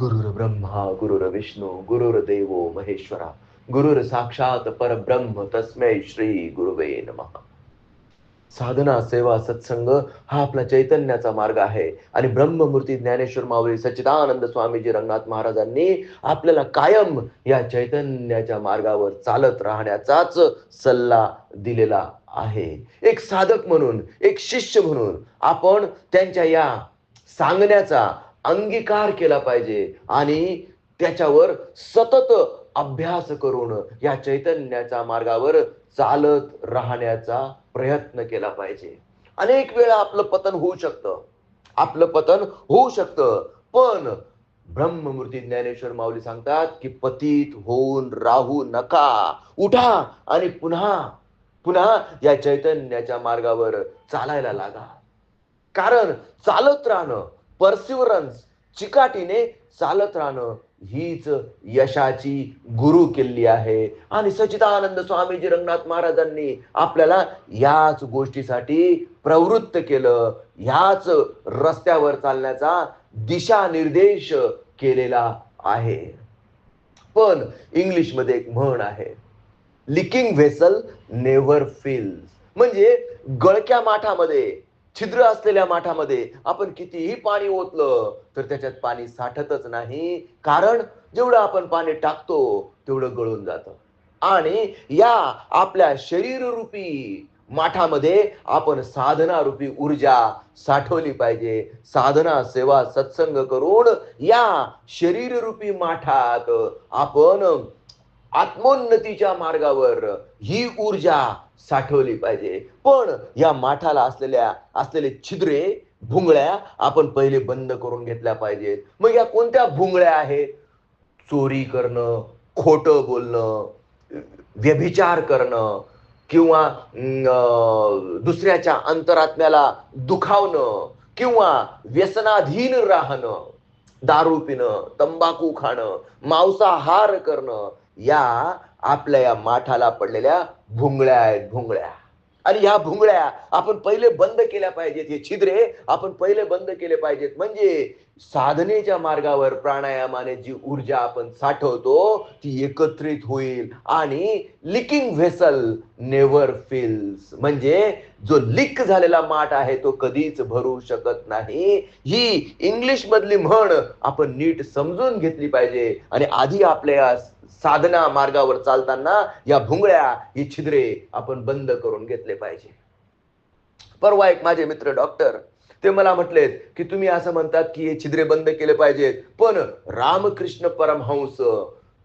गुरुर ब्रह्मा गुरुर विष्णू गुरुर देवो महेश्वरा गुरुर साक्षात परब्रह्म तस्मै श्री गुरुवे नमः. साधना सेवा सत्संग हा आपला चैतन्याचा मार्ग आहे. आणि ब्रह्ममूर्ती ज्ञानेश्वर माऊली सच्चिदानंद स्वामीजी रंगनाथ महाराजांनी आपल्याला कायम या चैतन्याच्या मार्गावर चालत राहण्याचाच सल्ला दिलेला आहे. एक साधक म्हणून एक शिष्य म्हणून आपण त्यांच्या या सांगण्याचा अंगीकार केला पाहिजे आणि त्याच्यावर सतत अभ्यास करून या चैतन्याच्या मार्गावर चालत राहण्याचा प्रयत्न केला पाहिजे. अनेक वेळा आपलं पतन होऊ शकतं. आपलं पतन होऊ शकतं. पण ब्रह्ममूर्ती ज्ञानेश्वर माऊली सांगतात की पतित होऊन राहू नका. उठा आणि पुन्हा पुन्हा या चैतन्याच्या मार्गावर चालायला लागा. कारण चालत राहणं परसिवरन्स चिकाटीने चालत राहणं हीच यशाची गुरु किल्ली आहे. आणि सचिदानंद स्वामीजी रंगनाथ महाराजांनी आपल्याला याच गोष्टीसाठी प्रवृत्त केलं. ह्याच रस्त्यावर चालण्याचा दिशानिर्देश केलेला आहे. पण इंग्लिशमध्ये एक म्हण आहे लिकिंग व्हेसल नेव्हर फिल्स म्हणजे गळक्या माठामध्ये छिद्र असलेल्या माठामध्ये आपण कितीही पाणी ओतलं तर त्याच्यात पाणी साठतच नाही. कारण जेवढं आपण पाणी टाकतो तेवढं गळून जातं. आणि या आपल्या शरीर रूपी माठामध्ये आपण साधना रूपी ऊर्जा साठवली पाहिजे. साधना सेवा सत्संग करून या शरीर रूपी माठात आपण आत्मोन्नतीच्या मार्गावर ही ऊर्जा साठवली पाहिजे. पण या माठाला असलेल्या असलेले छिद्रे भुंगळ्या आपण पहिले बंद करून घेतल्या पाहिजेत. मग या कोणत्या भुंगळ्या आहेत? चोरी करणं खोटं बोलणं व्यभिचार करणं किंवा दुसऱ्याच्या अंतरात्म्याला दुखावणं किंवा व्यसनाधीन राहणं दारू पिणं तंबाखू खाणं मांसाहार करणं या आपल्या या माठाला पडलेल्या भुंगळ्या आहेत भुंगळ्या. आणि ह्या भुंगळ्या आपण पहिले बंद केल्या पाहिजेत. हे छिद्रे आपण पहिले बंद केले पाहिजेत. म्हणजे साधनेच्या मार्गावर प्राणायामाने जी ऊर्जा आपण साठवतो ती एकत्रित होईल आणि लिकिंग व्हेसल नेवर फिल्स. म्हणजे जो लिक झालेला माठ आहे तो कधीच भरू शकत नाही. ही इंग्लिश मधली म्हण आपण नीट समजून घेतली पाहिजे. आणि आधी आपल्या साधना मार्गावर चालताना या भुंगळ्या ही छिद्रे आपण बंद करून घेतले पाहिजे. परवा एक माझे मित्र डॉक्टर ते मला म्हटलेत की तुम्ही असं म्हणतात की हे छिद्रे बंद केले पाहिजेत पण रामकृष्ण परमहंस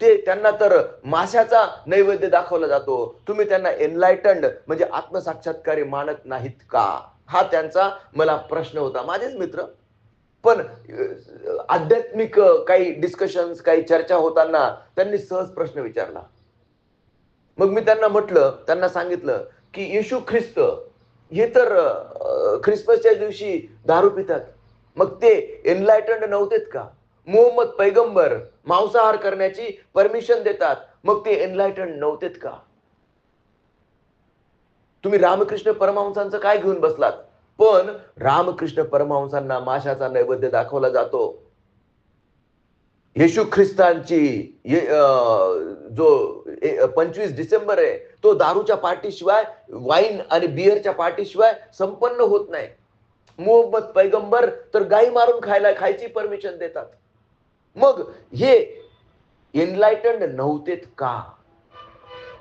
ते त्यांना तर माशाचा नैवेद्य दाखवला जातो. तुम्ही त्यांना एनलायटंड म्हणजे आत्मसाक्षात्कारी मानत नाहीत का? हा त्यांचा मला प्रश्न होता. माझेच मित्र पण आध्यात्मिक काही डिस्कशन्स काही चर्चा होताना त्यांनी सहज प्रश्न विचारला. मग मी त्यांना म्हटलं त्यांना सांगितलं की येशू ख्रिस्त हे तर ख्रिसमसच्या दिवशी दारू पितात. मग ते एनलायटंड नव्हतेत का? मोहम्मद पैगंबर मांसाहार करण्याची परमिशन देतात. मग ते एनलायटंड नव्हतेत का? तुम्ही रामकृष्ण परमहंसांचं काय घेऊन बसलात? पण रामकृष्ण परमहंसांना माशाचा नैवेद्य दाखवला जातो. येशू ख्रिस्तांची ये- अं, जो पंचवीस डिसेंबर आहे तो दारूच्या पार्टीशिवाय वाईन आणि बिअरच्या पार्टीशिवाय संपन्न होत नाही. मोहम्मद पैगंबर तर गाई मारून खायला खायची परमिशन देतात. मग हे एनलायटन्ड नव्हतेत का?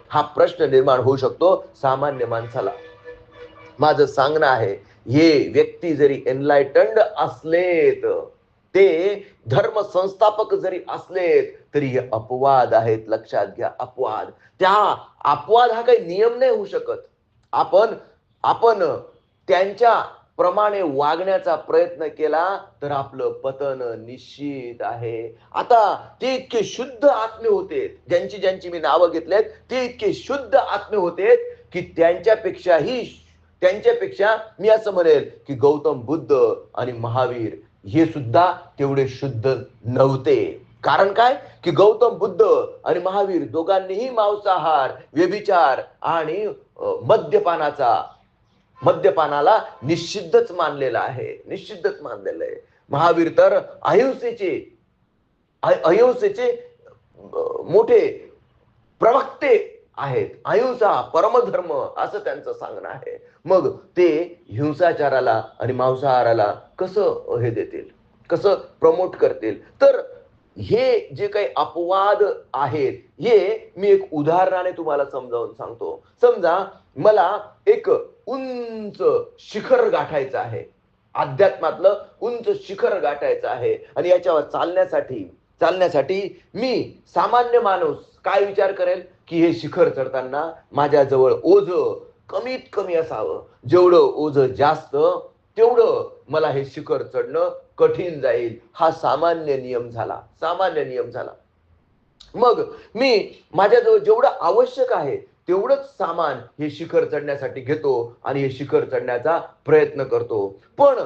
हा प्रश्न निर्माण होऊ शकतो सामान्य माणसाला. माझं सांगणं आहे हे व्यक्ती जरी एनलायटंड असलेत ते धर्म संस्थापक जरी असलेत तरी हे अपवाद आहेत लक्षात घ्या अपवाद. त्या अपवाद हा काही नियम नाही होऊ शकत. आपण आपण त्यांच्या प्रमाणे वागण्याचा प्रयत्न केला तर आपलं पतन निश्चित आहे. आता ते इतके शुद्ध आत्मे होते ज्यांची ज्यांची मी नावं घेतलेत ते इतके शुद्ध आत्मे होते की त्यांच्यापेक्षाही त्यांच्यापेक्षा मी असं म्हणेल की गौतम बुद्ध आणि महावीर हे सुद्धा तेवढे शुद्ध नव्हते. कारण काय? की गौतम बुद्ध आणि महावीर दोघांनीही मांसाहार व्यभिचार आणि मद्यपानाचा मद्यपानाला निश्चिद्धच मानलेला आहे. निश्चिद्धच मानलेलं आहे. महावीर तर अहिंसेचे अहिंसेचे मोठे प्रवक्ते आहेत. अहिंसा परमधर्म असं त्यांचं सांगणं आहे. मग ते हिंसाचाराला आणि मांसाहाराला कसं हे देतील? कसं प्रमोट करतील? तर हे जे काही अपवाद आहेत हे मी एक उदाहरणाने तुम्हाला समजावून सांगतो. समजा मला एक उंच शिखर गाठायचं आहे. अध्यात्मातलं उंच शिखर गाठायचं आहे आणि याच्यावर चालण्यासाठी चालण्यासाठी मी सामान्य माणूस काय विचार करेल? की हे शिखर चढताना माझ्याजवळ ओझ कमीत कमी असावं. जेवढं ओझ जास्त तेवढं मला हे शिखर चढणं कठीण जाईल. हा सामान्य नियम झाला. सामान्य नियम झाला. मग मी माझ्याजवळ जेवढं आवश्यक आहे तेवढंच सामान हे शिखर चढण्यासाठी घेतो आणि हे शिखर चढण्याचा प्रयत्न करतो. पण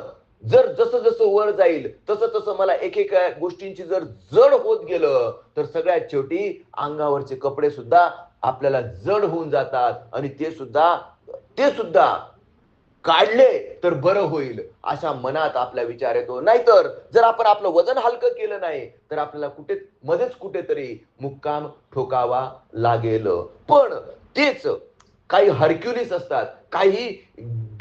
जर जसं जसं वर जाईल तसं तसं मला एकेका गोष्टींची जर जड होत गेलं तर सगळ्यात शेवटी अंगावरचे कपडे सुद्धा आपल्याला जड होऊन जातात आणि ते सुद्धा ते सुद्धा काढले तर बरं होईल अशा मनात आपला विचार येतो. नाहीतर जर आपण आपलं वजन हलकं केलं नाही तर आपल्याला कुठे मध्येच कुठेतरी मुक्काम ठोकावा लागेल. पण तेच काही हरक्युलिस असतात काही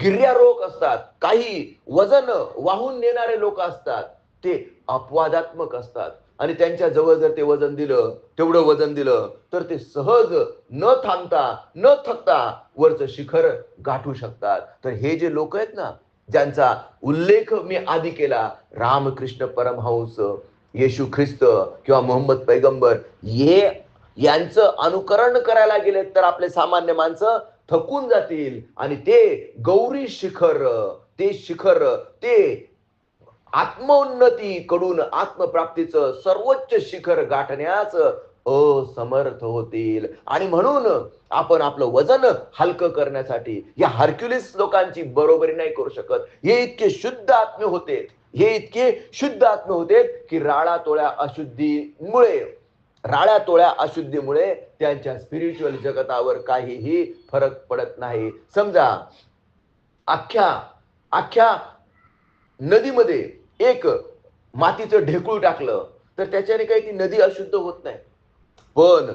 गिर्यारोग असतात काही वजन वाहून नेणारे लोक असतात ते अपवादात्मक असतात. आणि त्यांच्या जवळ जर ते वजन दिलं तेवढं वजन दिलं तर ते सहज न थांबता न थकता वरचं शिखर गाठू शकतात. तर हे जे लोक आहेत ना ज्यांचा उल्लेख मी आधी केला रामकृष्ण परमहंस येशू ख्रिस्त किंवा मोहम्मद पैगंबर हे यांचं अनुकरण करायला गेले तर आपले सामान्य माणसं थकून जातील. आणि ते गौरी शिखर ते शिखर ते आत्मोन्नती कडून आत्मप्राप्तीचं सर्वोच्च शिखर गाठण्यास असमर्थ होतील. आणि म्हणून आपण आपलं वजन हलकं करण्यासाठी या हर्क्युलिस लोकांची बरोबरी नाही करू शकत. हे इतके शुद्ध आत्मे होते हे इतके शुद्ध आत्मे होते की राळा तोळ्या अशुद्धीमुळे राळ्या तोळ्या अशुद्धीमुळे त्यांच्या स्पिरिच्युअल जगतावर काहीही फरक पडत नाही. समजा अख्ख्या अख्ख्या नदीमध्ये एक मातीचं ढेकूळ टाकलं तर त्याच्याने काही ती नदी अशुद्ध होत नाही. पण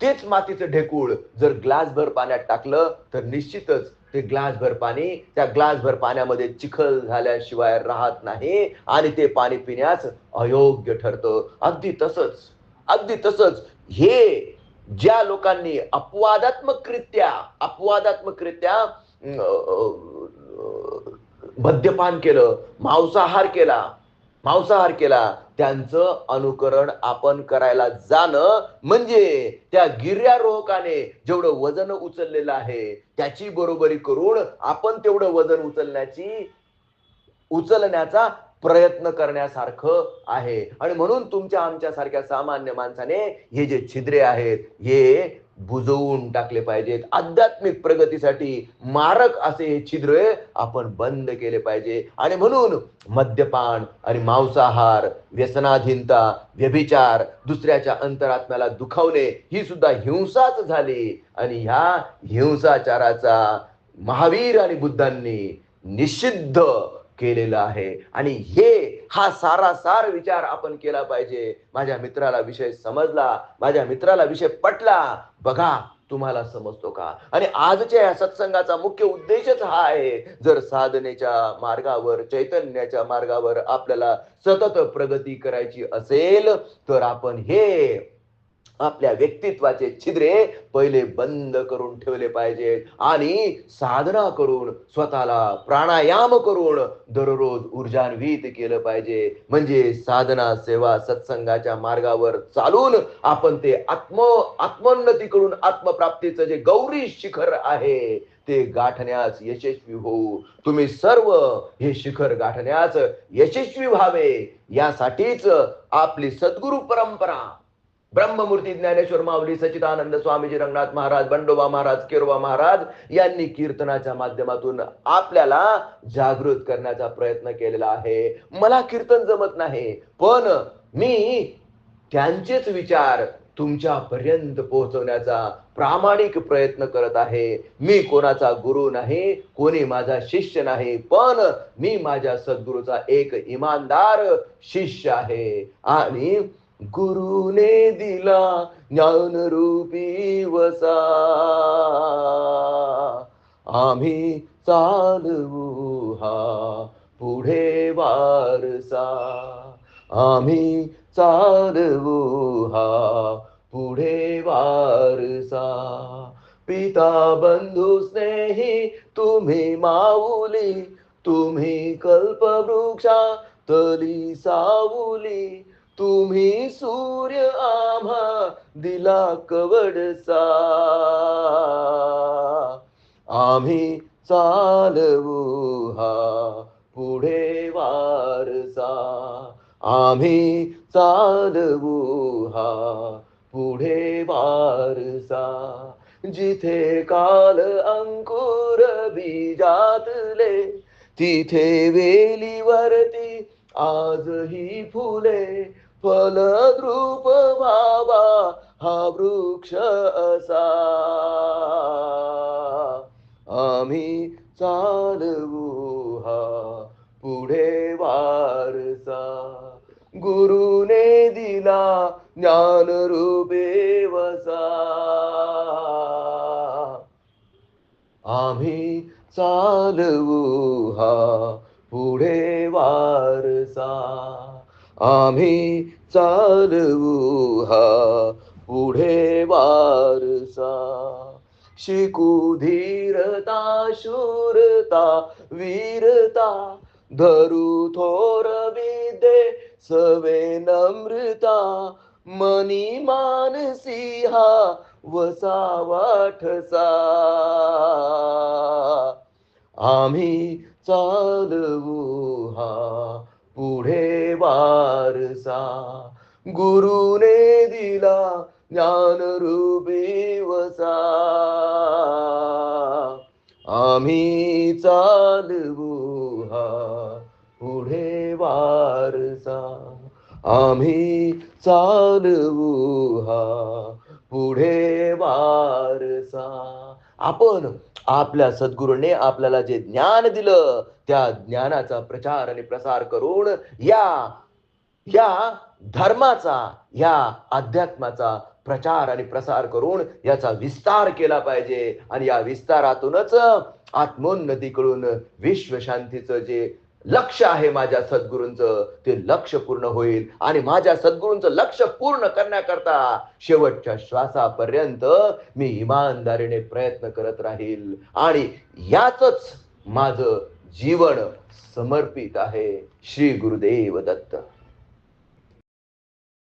तेच मातीचं ढेकूळ जर ग्लासभर पाण्यात टाकलं तर निश्चितच ते ग्लासभर पाणी त्या ग्लासभर पाण्यामध्ये चिखल झाल्याशिवाय राहत नाही आणि ते पाणी पिण्यास अयोग्य ठरतं. अगदी तसंच अगदी तसंच हे ज्या लोकांनी अपवादात्मकरित्या अपवादात्मकरित्या मद्यपान केलं मांसाहार केला मांसाहार केला त्यांचं अनुकरण आपण करायला जाणं म्हणजे त्या गिर्यारोहकाने जेवढं वजन उचललेलं आहे त्याची बरोबरी करून आपण तेवढं वजन उचलण्याची उचलण्याचा प्रयत्न करण्यासारखं आहे. आणि म्हणून तुमच्या आमच्यासारख्या सामान्य माणसाने हे जे छिद्रे आहेत हे बुजवून टाकले पाहिजेत. आध्यात्मिक प्रगतीसाठी मारक असे हे छिद्र आपण बंद केले पाहिजे. आणि म्हणून मद्यपान आणि मांसाहार व्यसनाधीनता व्यभिचार दुसऱ्याच्या अंतरात्म्याला दुखावणे ही सुद्धा हिंसाच झाली. आणि ह्या हिंसाचाराचा महावीर आणि बुद्धांनी निषिद्ध केलेलं आहे. आणि हे हा सारासार विचार आपण केला पाहिजे. माझ्या मित्राला विषय समजला माझ्या मित्राला विषय पटला बघा तुम्हाला समजतो का? आणि आजच्या या सत्संगाचा मुख्य उद्देशच हा आहे जर साधनेच्या मार्गावर चैतन्याच्या मार्गावर आपल्याला सतत प्रगती करायची असेल तर आपण हे आपल्या व्यक्तित्वाचे छिद्रे पहिले बंद करून ठेवले पाहिजेत आणि साधना करून स्वतःला प्राणायाम करून दररोज ऊर्जान्वित केलं पाहिजे. म्हणजे साधना सेवा सत्संगाच्या मार्गावर चालून आपण ते आत्म आत्मोन्नतीकडून आत्मप्राप्तीचं जे गौरी शिखर आहे ते गाठण्यास यशस्वी होऊ. तुम्ही सर्व हे शिखर गाठण्यास यशस्वी व्हावे. यासाठीच आपली सद्गुरु परंपरा ब्रह्ममूर्ती ज्ञानेश्वर माऊली सचिदानंद स्वामीजी रंगनाथ महाराज बंडोबा महाराज केरोबा महाराज यांनी कीर्तनाच्या माध्यमातून आपल्याला जागृत करण्याचा प्रयत्न केलेला आहे. मला कीर्तन जमत नाही पण मी त्यांचेच विचार तुमच्यापर्यंत पोहोचवण्याचा प्रामाणिक प्रयत्न करत आहे. मी कोणाचा गुरु नाही कोणी माझा शिष्य नाही पण मी माझ्या सद्गुरूचा एक इमानदार शिष्य आहे. आणि गुरुने दिला ज्ञान रूपी वसा. आम्ही चालवू हा पुढे वारसा. आम्ही चालवू हा पुढे वारसा. पिता बंधू स्नेही तुम्ही माऊली तुम्ही कल्पवृक्षा तली सावली. तुम्ही सूर्य आम्हा दिला कवडसा. आम्ही चालवू हा पुढे वारसा. आम्ही चालवू हा पुढे वारसा. जिथे काल अंकुर बीजातले तिथे वेलीवरती आजही फुले. फलद्रूप बाबा हा वृक्ष असा. आम्ही चालवू हा पुढे वारसा. गुरुने दिला ज्ञान रूपे वसा. आम्ही चालवू हा पुढे वारसा. आम्ही चालवू हा पुढे वारसा. शिकू धीरता शूरता वीरता धरू थोर विदे सवे नम्रता. मनी मानसी हा वसा वाठसा. आम्ही चालवू हा पुढे वारसा. गुरुने दिला ज्ञान रूपी वसा. आम्ही चालवू हा पुढे वारसा. आम्ही चालवू हा पुढे वारसा. आपण आपल्या सद्गुरूने आपल्याला जे ज्ञान दिलं त्या ज्ञानाचा प्रचार आणि प्रसार करून या या धर्माचा या अध्यात्माचा प्रचार आणि प्रसार करून याचा विस्तार केला पाहिजे. आणि या विस्तारातूनच आत्मोन्नतीकडून विश्वशांतीचं जे लक्ष आहे माझ्या सद्गुरूंचं. ते लक्ष पूर्ण होईल. आणि माझ्या सद्गुरूंचं लक्ष पूर्ण करण्याकरता शेवटच्या श्वासापर्यंत मी इमानदारीने प्रयत्न करत राहील. आणि याच माझं जीवन समर्पित आहे. श्री गुरुदेव दत्त.